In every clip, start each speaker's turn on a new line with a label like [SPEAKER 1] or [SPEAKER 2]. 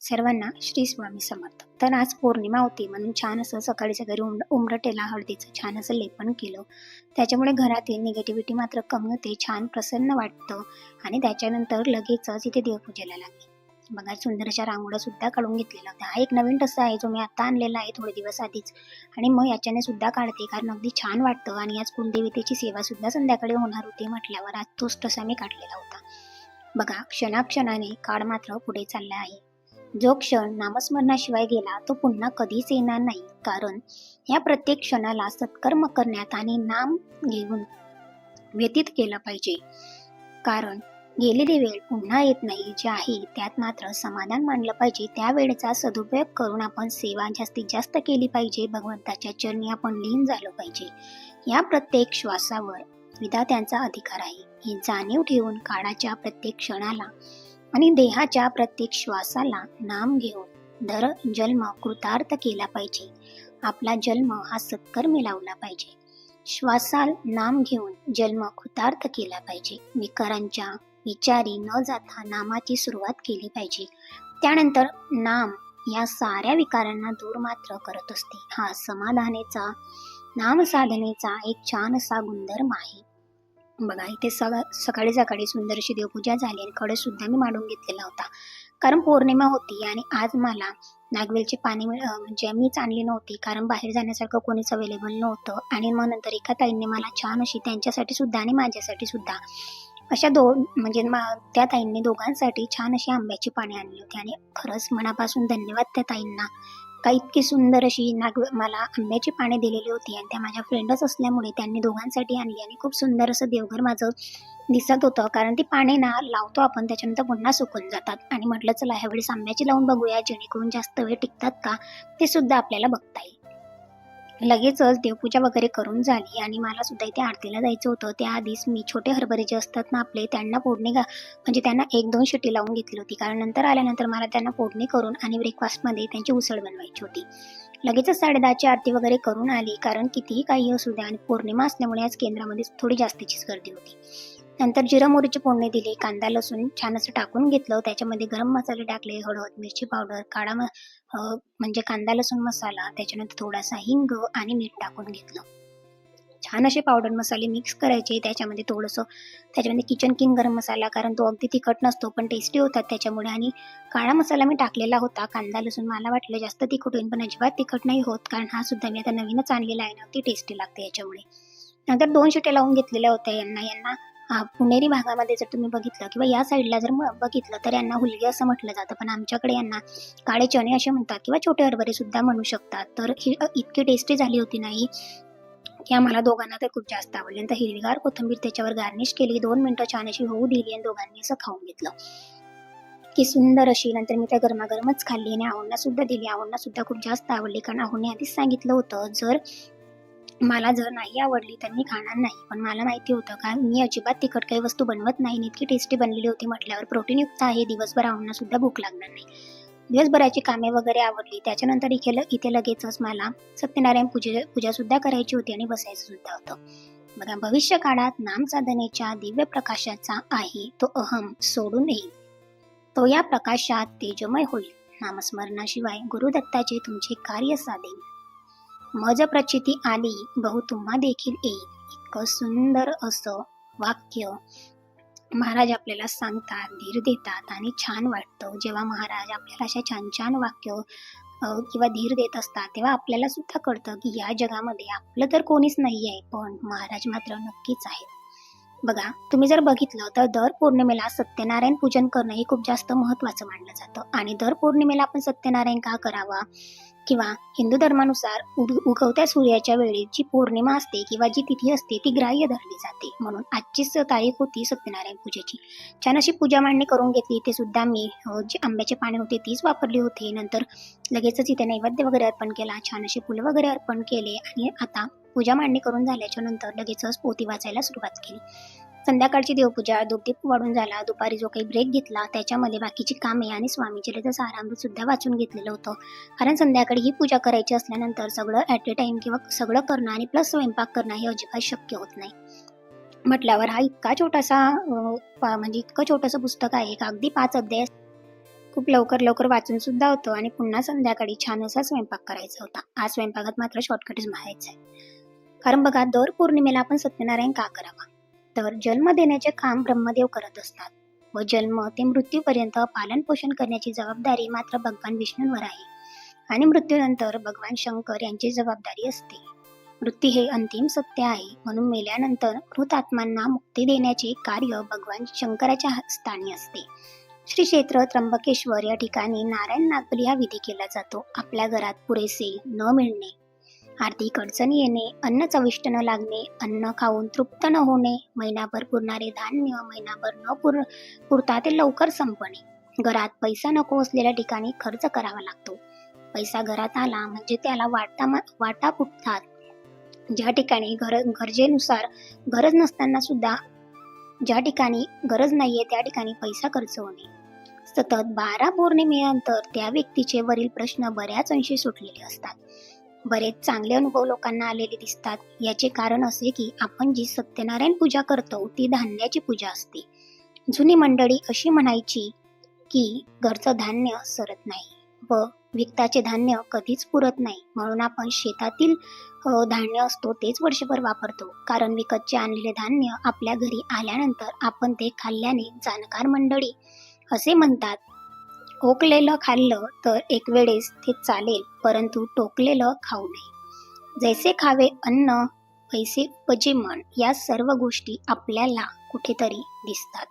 [SPEAKER 1] सर्वांना श्री स्वामी समर्थ. तर आज पौर्णिमा होती म्हणून छान असं सकाळी सकाळी उम उमरटेला हळदीचं छान असं लेपन केलं. त्याच्यामुळे घरातील निगेटिव्हिटी मात्र कमी होते छान प्रसन्न वाटतं आणि त्याच्यानंतर लगेचच इथे देवपूजेला लागली. बघा सुंदर अशा रांगोळ्या सुद्धा काढून घेतलेल्या. होत्या हा एक नवीन टसा आहे जो मी आता आणलेला आहे थोडे दिवस आधीच. आणि मग याच्याने सुद्धा काढते कारण अगदी छान वाटतं आणि आज कुलदेवतेची सेवा सुद्धा संध्याकाळी होणार होती म्हटल्यावर आज तोच टसा मी काढलेला होता. बघा क्षणाक्षणाने काळ मात्र पुढे चालला आहे. जो क्षण नामस्मरणाशिवाय गेला तो पुन्हा कधीच येणार नाही. कारण या प्रत्येक क्षणाला सत्कर्म करण्यात आणि नाम घेऊन व्यतीत केलं पाहिजे. कारण गेलेली वेळ पुन्हा येत नाही जे आहे त्यात मात्र समाधान मानलं पाहिजे. त्या वेळेचा सदुपयोग करून आपण सेवा जास्तीत जास्त केली पाहिजे. भगवंताच्या चरणी आपण लीन झालं पाहिजे. या प्रत्येक श्वासावर विधात्यांचा अधिकार आहे. ही जाणीव ठेवून काळाच्या प्रत्येक क्षणाला आणि देहाच्या प्रत्येक श्वासाला नाम घेऊन दर जन्म कृतार्थ केला पाहिजे. आपला जन्म हा सत्कर्मी लावला पाहिजे. श्वासाल नाम घेऊन जन्म कृतार्थ केला पाहिजे. विकारांच्या विचारी न जाता नामाची सुरुवात केली पाहिजे. त्यानंतर नाम या साऱ्या विकारांना दूर मात्र करत असते. हा समाधानेचा नाम साधनेचा एक छान असा गुणधर्म आहे. बघा इथे सग सकाळी सकाळी सुंदर अशी देवपूजा झाली आणि कडे मी मांडून घेतलेला होता. कारण पौर्णिमा होती आणि आज मला नागवेलची पाणी म्हणजे मीच आणली नव्हती कारण बाहेर जाण्यासारखं कोणीच अवेलेबल नव्हतं आणि मग नंतर एका ताईंनी मला छान अशी त्यांच्यासाठी सुद्धा आणि माझ्यासाठी सुद्धा अशा दोन म्हणजे मा- त्या ताईंनी दोघांसाठी छान अशी आंब्याची पाणी आणली होती आणि खरंच मनापासून धन्यवाद त्या ताईंना. का इतकी सुंदर अशी नाग मला आंब्याची पाने दिलेली होती आणि त्या माझ्या फ्रेंडच असल्यामुळे त्यांनी दोघांसाठी आणली आणि खूप सुंदर असं देवघर माझं दिसत होतं. कारण ती पाने ना लावतो आपण त्याच्यानंतर पुन्हा सुकून जातात. आणि म्हटलं चला ह्यावेळेस आंब्याची लावून बघूया जेणेकरून जास्त वेळ टिकतात का? ते सुद्धा आपल्याला बघता येईल. लगेचच देवपूजा वगैरे करून झाली आणि मला सुद्धा इथे आरतीला जायचं होतं. त्याआधीच मी छोटे हरभरे जे असतात ना आपले त्यांना फोडणी घा म्हणजे त्यांना एक दोन शिटी लावून घेतली होती. कारण नंतर आल्यानंतर मला त्यांना फोडणी करून आणि ब्रेकफास्टमध्ये त्यांची उसळ बनवायची होती. लगेचच साडेदहाची आरती वगैरे करून आली. कारण कितीही काही असू द्या आणि पौर्णिमा असल्यामुळे आज केंद्रामध्ये थोडी जास्तीचीच गर्दी होती. नंतर जिरा मोहरीची फोडणी दिली कांदा लसूण छान असं टाकून घेतलं. त्याच्यामध्ये गरम मसाले टाकले हळद मिरची पावडर काळा म म्हणजे कांदा लसूण मसाला त्याच्यानंतर थोडासा हिंग आणि मीठ टाकून घेतलं. छान असे पावडर मसाले मिक्स करायचे. त्याच्यामध्ये थोडंसं त्याच्यामध्ये किचन किंग गरम मसाला कारण तो अगदी तिखट नसतो पण टेस्टी होतात त्याच्यामुळे. आणि काळा मसाला मी टाकलेला होता. कांदा लसूण मला वाटलं जास्त तिखट होईल पण अजिबात तिखट नाही होत कारण हा सुद्धा मी आता नवीनच आणलेला आहे ना ती टेस्टी लागते याच्यामुळे. नंतर दोन शिट्या लावून घेतलेल्या होत्या यांना. यांना पुणेरी भागामध्ये जर तुम्ही बघितलं किंवा या साईडला जर बघितलं तर यांना हुलगी असं म्हटलं जातं. पण आमच्याकडे यांना काळे चणे असे म्हणतात किंवा छोटे हरभरे सुद्धा म्हणू शकतात. तर ही इतकी टेस्टी झाली होती नाही की आम्हाला दोघांना तर खूप जास्त आवडली. नंतर हिरवीगार कोथिंबीर त्याच्यावर गार्निश केली. दोन मिनिटं छान अशी होऊ दिली आणि दोघांनी असं खाऊन घेतलं. की सुंदर अशी नंतर मी त्या गरमागरमच खाल्ली आणि आहोंना सुद्धा दिली. आहोंना सुद्धा खूप जास्त आवडली. कारण आवडने आधीच सांगितलं होतं जर मला जर नाही आवडली तर मी खाणार नाही. पण मला माहिती होतं का मी अजिबात तिखट काही वस्तू बनवत नाही इतकी टेस्टी बनलेली होती म्हटल्यावर प्रोटीनयुक्त आहे दिवसभर आवडणं सुद्धा भूक लागणार नाही. दिवसभराची कामे वगैरे आवडली त्याच्यानंतर इथे ल- इथे लगेचच मला सत्यनारायण पूजे पूजासुद्धा करायची होती आणि बसायचं सुद्धा होतं. बघा भविष्य काळात नाम साधनेच्या दिव्य प्रकाशाचा आहे तो अहम सोडून येईल तो या प्रकाशात तेजमय होईल. नामस्मरणाशिवाय गुरुदत्ताचे तुमचे कार्य साधेल मज प्रचिती आली बहु तुम्हा देखील येईल. इतकं सुंदर असं वाक्य महाराज आपल्याला सांगतात धीर देतात आणि छान वाटतं. जेव्हा महाराज आपल्याला अशा छान छान वाक्य किंवा धीर देत असतात तेव्हा आपल्याला सुद्धा कळतं की या जगामध्ये आपलं तर कोणीच नाही आहे पण महाराज मात्र नक्कीच आहेत. बघा तुम्ही जर बघितलं तर दर पौर्णिमेला सत्यनारायण पूजन करणं हे खूप जास्त महत्त्वाचं मानलं जातं. आणि दर पौर्णिमेला आपण सत्यनारायण का करावा? किंवा हिंदू धर्मानुसार उग उगवत्या सूर्याच्या वेळी जी पौर्णिमा असते किंवा जी तिथी असते ती ग्राह्य धरली जाते. म्हणून आजचीच तारीख होती सत्यनारायण पूजेची. छान अशी पूजा मांडणी करून घेतली. ते सुद्धा मी जे आंब्याचे पाणी होते तीच वापरली होती. नंतर लगेचच इथे नैवेद्य वगैरे अर्पण केला. छान असे फुलं वगैरे अर्पण केले. आणि आता पूजा मांडणी करून झाल्याच्यानंतर लगेचच पोती वाचायला सुरुवात केली. संध्याकाळची देवपूजा दुपदीप वाढून झाला. दुपारी जो काही ब्रेक घेतला त्याच्यामध्ये बाकीची कामे आणि स्वामीचे त्याचं सारामृत सुद्धा वाचून घेतलेलं होतं. कारण संध्याकाळी ही पूजा करायची असल्यानंतर सगळं ॲट ए टाईम किंवा सगळं करणं आणि प्लस स्वयंपाक करणं हे अजिबात शक्य होत नाही. म्हटल्यावर हा इतका छोटासा म्हणजे इतकं छोटंसं पुस्तक आहे का? अगदी पाच अध्याय खूप लवकर लवकर वाचून सुद्धा होतं आणि पुन्हा संध्याकाळी छान असा स्वयंपाक करायचा होता. आज स्वयंपाकात मात्र शॉर्टकटच मारायचा आहे. कारण बघा दर पौर्णिमेला आपण सत्यनारायण का करावा? तर जन्म देण्याचे काम ब्रह्मदेव करत असतात. व जन्म ते मृत्यूपर्यंत पालन पोषण करण्याची जबाबदारी मात्र भगवान विष्णूंवर आहे. आणि मृत्यूनंतर भगवान शंकर यांची जबाबदारी असते. मृत्यू हे अंतिम सत्य आहे. म्हणून मेल्यानंतर मृत आत्मांना मुक्ती देण्याचे कार्य भगवान शंकराच्या स्थानी असते. श्री क्षेत्र त्र्यंबकेश्वर या ठिकाणी नारायण नागपली हा विधी केला जातो. आपल्या घरात पुरेसे न मिळणे आर्थिक अडचणी येणे अन्न चविष्ट न लागणे अन्न खाऊन तृप्त न होणे महिनाभर पुरणारे धान्य महिनाभर न पुर पुरता ते लवकर संपणे. घरात पैसा नको असलेल्या ठिकाणी खर्च करावा लागतो. पैसा घरात आला म्हणजे त्याला वाटा वाटा फुटतात. ज्या ठिकाणी घर गरजेनुसार गरज नसताना सुद्धा ज्या ठिकाणी गरज नाहीये त्या ठिकाणी पैसा खर्च होणे. सतत बारा पौर्णिमेनंतर त्या व्यक्तीचे वरील प्रश्न बऱ्याच अंशी सुटलेले असतात. बरेच चांगले अनुभव लोकांना आलेले दिसतात. याचे कारण असे की आपण जी सत्यनारायण पूजा करतो ती धान्याची पूजा असते. जुनी मंडळी अशी म्हणायची की घरचं धान्य सरत नाही व विकताचे धान्य कधीच पुरत नाही. म्हणून आपण शेतातील धान्य असतो तेच वर्षभर वापरतो. कारण विकतचे आणलेले धान्य आपल्या घरी आल्यानंतर आपण ते खाल्ल्याने जाणकार मंडळी असे म्हणतात ओकलेलं खाल्लं तर एक वेळेस ते चालेल परंतु टोकलेलं खाऊ नये. जैसे खावे अन्न पैसे उपजे मन या सर्व गोष्टी आपल्याला कुठेतरी दिसतात.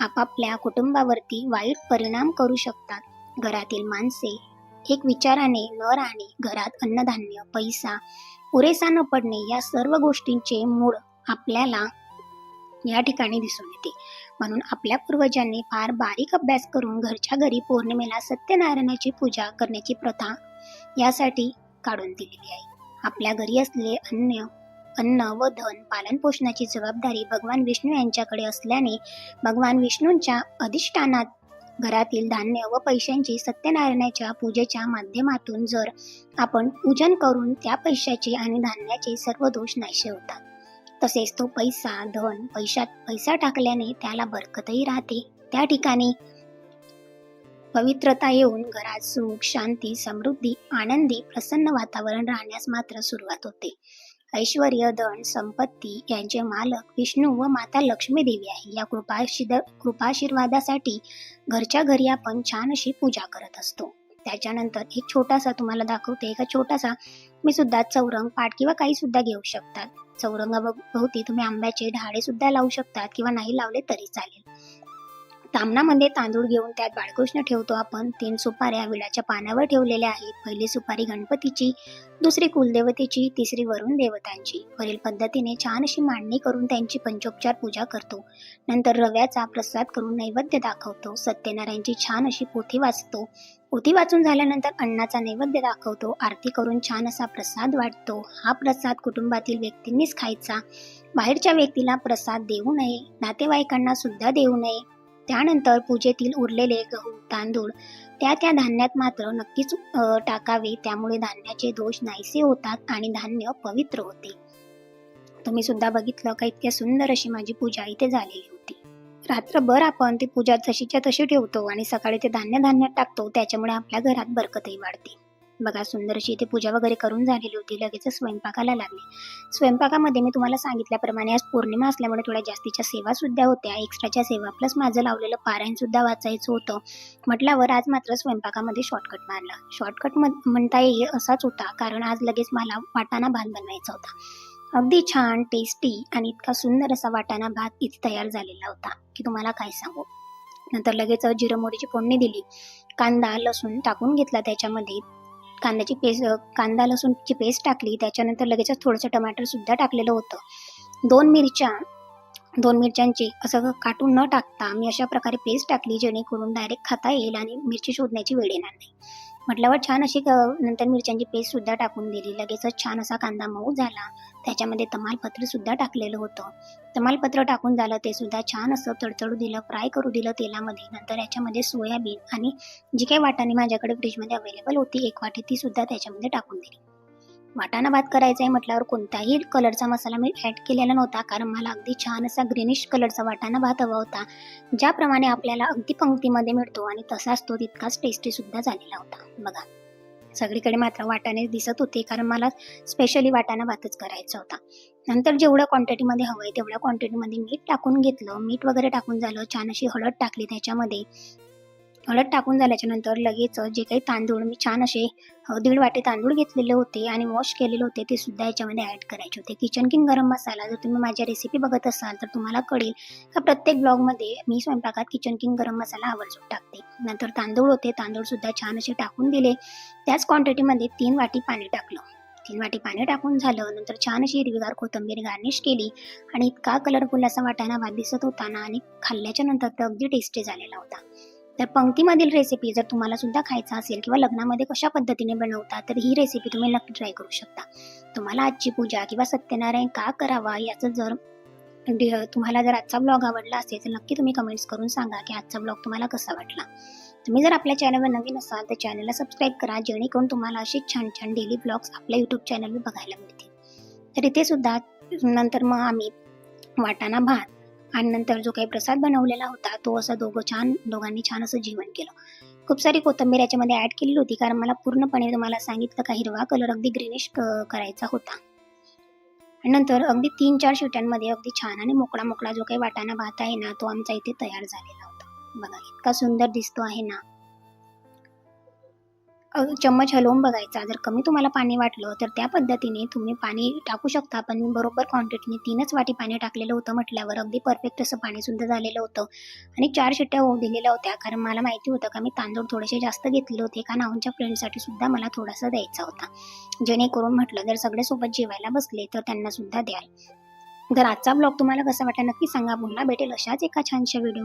[SPEAKER 1] आपापल्या कुटुंबावरती वाईट परिणाम करू शकतात. घरातील माणसे एक विचाराने न राहणे घरात अन्नधान्य पैसा पुरेसा न पडणे या सर्व गोष्टींचे मूळ आपल्याला या ठिकाणी दिसून येते. म्हणून आपल्या पूर्वजांनी फार बारीक अभ्यास करून घरच्या घरी पौर्णिमेला सत्यनारायणाची पूजा करण्याची प्रथा यासाठी काढून दिलेली आहे. आपल्या घरी असलेले अन्न अन्न व धन पालन पोषणाची जबाबदारी भगवान विष्णू यांच्याकडे असल्याने भगवान विष्णूंच्या अधिष्ठानात घरातील धान्य व पैशांची सत्यनारायणाच्या पूजेच्या माध्यमातून जर आपण पूजन करून त्या पैशाचे आणि धान्याचे सर्व दोष नाहीसे होतात. तसेच तो पैसा धन पैशात पैसा टाकल्याने त्याला बरकतही राहते. त्या ठिकाणी पवित्रता येऊन घरात सुख शांती समृद्धी आनंदी प्रसन्न वातावरण राहण्यास मात्र सुरुवात होते. ऐश्वर धन संपत्ती यांचे मालक विष्णू व माता लक्ष्मी देवी आहे. या कृपाशी कृपाशीर्वादासाठी घरच्या घरी आपण छान अशी पूजा करत असतो. त्याच्यानंतर एक छोटासा तुम्हाला दाखवते. एका छोटासा मी सुद्धा चौरंग पाठ किंवा काही सुद्धा घेऊ शकतात चौरंगाभोवती तुम्ही आंब्याचे ढाळे सुद्धा लावू शकतात किंवा नाही लावले तरी चालेल. तामणामध्ये तांदूळ घेऊन त्यात बाळकृष्ण ठेवतो. आपण तीन सुपाऱ्या विडाच्या पानावर ठेवलेल्या आहेत. पहिली सुपारी गणपतीची दुसरी कुलदेवतेची तिसरी वरुण देवतांची. वरील पद्धतीने छान अशी मांडणी करून त्यांची पंचोपचार पूजा करतो. नंतर रव्याचा प्रसाद करून नैवेद्य दाखवतो. सत्यनारायणची छान अशी पोथी वाचतो. पोथी वाचून झाल्यानंतर अन्नाचा नैवेद्य दाखवतो. आरती करून छान असा प्रसाद वाटतो हा प्रसाद कुटुंबातील व्यक्तींनीच खायचा. बाहेरच्या व्यक्तीला प्रसाद देऊ नये. नातेवाईकांना सुद्धा देऊ नये. त्यानंतर पूजेतील उरलेले गहू तांदूळ त्या त्या धान्यात मात्र नक्कीच टाकावे. त्यामुळे धान्याचे दोष नाहीसे होतात आणि धान्य पवित्र होते. तुम्ही सुद्धा बघितलं का इतक्या सुंदर अशी माझी पूजा इथे झालेली होती. रात्रभर आपण ती पूजा जशीच्या तशी ठेवतो आणि सकाळी ते धान्य धान्यात टाकतो त्याच्यामुळे आपल्या घरात बरकतही वाढते. बघा सुंदर अशी इथे पूजा वगैरे करून झालेली होती. लगेच स्वयंपाकाला लागले. स्वयंपाकामध्ये मी तुम्हाला सांगितल्याप्रमाणे आज पौर्णिमा असल्यामुळे थोड्या जास्तीच्या सेवा सुद्धा होत्या. एक्स्ट्राच्या सेवा प्लस माझं लावलेलं पारायण सुद्धा वाचायचं होतं. म्हटल्यावर आज मात्र स्वयंपाकामध्ये शॉर्टकट मारला. शॉर्टकट म्हणता येईल असाच होता. कारण आज लगेच मला वाटाणा भात बनवायचा होता. अगदी छान टेस्टी आणि इतका सुंदर असा वाटाणा भात इथे तयार झालेला होता. की तुम्हाला काय सांगू? नंतर लगेच जिरं मोहरीची फोडणी दिली. कांदा लसूण टाकून घेतला त्याच्यामध्ये. कांद्याची पेस्ट कांदा लसूणची पेस्ट टाकली. त्याच्यानंतर लगेचच थोडंसं टमाटर सुद्धा टाकलेलं होतं. दोन मिरच्या दोन मिरच्यांची असं काटून न टाकता मी अशा प्रकारे पेस्ट टाकली जेणेकरून डायरेक्ट खाता येईल आणि मिरची शोधण्याची वेळ येणार नाही. म्हटल्यावर छान अशी क- नंतर मिरच्यांची पेस्टसुद्धा टाकून दिली. लगेचच छान असा कांदा मऊ झाला. त्याच्यामध्ये तमालपत्रसुद्धा टाकलेलं होतं. तमालपत्र टाकून झालं ते सुद्धा छान असं तडतडू दिलं. फ्राय करू दिलं तेलामध्ये. नंतर याच्यामध्ये सोयाबीन आणि जी काही वाटाणे माझ्याकडे फ्रीजमध्ये अवेलेबल होती एक वाटी ती सुद्धा त्याच्यामध्ये टाकून दिली. वाटाणा भात करायचा आहे म्हटल्यावर कोणताही कलरचा मसाला मी ॲड केलेला नव्हता. कारण मला अगदी छान असा ग्रीनिश कलरचा वाटाणा भात हवा होता. ज्याप्रमाणे आपल्याला अगदी पंक्तीमध्ये मिळतो आणि तसाच तो तितकाच टेस्टीसुद्धा झालेला होता. बघा. सगळीकडे मात्र वाटाणे दिसत होते कारण मला स्पेशली वाटाणा भातच करायचा होता. नंतर जेवढ्या क्वांटिटीमध्ये हवं आहे तेवढ्या क्वांटिटीमध्ये मीठ टाकून घेतलं. मीठ वगैरे टाकून झालं. छान अशी हळद टाकली त्याच्यामध्ये. हळद टाकून झाल्याच्यानंतर लगेच जे काही तांदूळ मी छान असे दीड वाटे तांदूळ घेतलेले होते आणि वॉश केलेले होते ते सुद्धा याच्यामध्ये ॲड करायचे होते. किचन किंग गरम मसाला जर तुम्ही माझ्या रेसिपी बघत असाल तर तुम्हाला कळेल का प्रत्येक ब्लॉगमध्ये मी स्वयंपाकात किचन किंग गरम मसाला आवर्जून टाकते. नंतर तांदूळ होते तांदूळसुद्धा छान असे टाकून दिले. त्याच क्वांटिटीमध्ये तीन वाटी पाणी टाकलं. तीन वाटी पाणी टाकून झालं नंतर छान अशी हिरवीगार कोथंबीर गार्निश केली आणि इतका कलरफुल असा वाटाणा भात दिसत होता ना आणि खाल्ल्याच्या नंतर तर अगदी टेस्टी झालेला होता. तर पंक्तीमधील रेसिपी जर तुम्हाला सुद्धा खायचा असेल किंवा लग्नामध्ये कशा पद्धतीने बनवता तर ही रेसिपी तुम्ही नक्की ट्राय करू शकता. तुम्हाला आजची पूजा किंवा सत्यनारायण का करावा याचं जर तुम्हाला जर आजचा ब्लॉग आवडला असेल तर नक्की तुम्ही कमेंट्स करून सांगा की आजचा ब्लॉग तुम्हाला कसा वाटला. तुम्ही जर आपल्या चॅनलवर नवीन असाल तर चॅनलला सबस्क्राईब करा जेणेकरून तुम्हाला असे छान छान डेली ब्लॉग्स आपल्या यूट्यूब चॅनलवर बघायला मिळतील. तर इथे सुद्धा नंतर मग आम्ही वाटाणा भात आणि नंतर जो काही प्रसाद बनवलेला होता तो असं दोघं छान दोघांनी छान असं जेवण केलं. खूप सारी कोथिंबीर याच्यामध्ये ॲड केलेली होती कारण मला पूर्णपणे तुम्हाला सांगितलं का हिरवा कलर अगदी ग्रीनिश करायचा होता. आणि नंतर अगदी तीन चार शिट्यांमध्ये अगदी छान आणि मोकळा मोकळा जो काही वाटाणा भात आहे ना तो आमचा इथे तयार झालेला होता. बघा इतका सुंदर दिसतो आहे ना. चम्मच हलवून बघायचा. जर कमी तुम्हाला पाणी वाटलं तर त्या पद्धतीने तुम्ही पाणी टाकू शकता. पण मी बरोबर क्वांटिटीने तीनच वाटी पाणी टाकलेलं होतं म्हटल्यावर अगदी परफेक्ट असं पाणी सुद्धा झालेलं होतं. आणि चार शिट्ट्या होऊ दिलेल्या होत्या. कारण मला माहिती होतं का मी तांदूळ थोडेसे जास्त घेतले होते. का नावांच्या फ्रेंडसाठी सुद्धा मला थोडासा द्यायचा होता. जेणेकरून म्हटलं जर सगळे सोबत जेवायला बसले तर त्यांना सुद्धा द्याल. तर आजचा ब्लॉग तुम्हाला कसा वाटला नक्की सांगा. पुन्हा भेटेल अशाच एका छानशा व्हिडिओ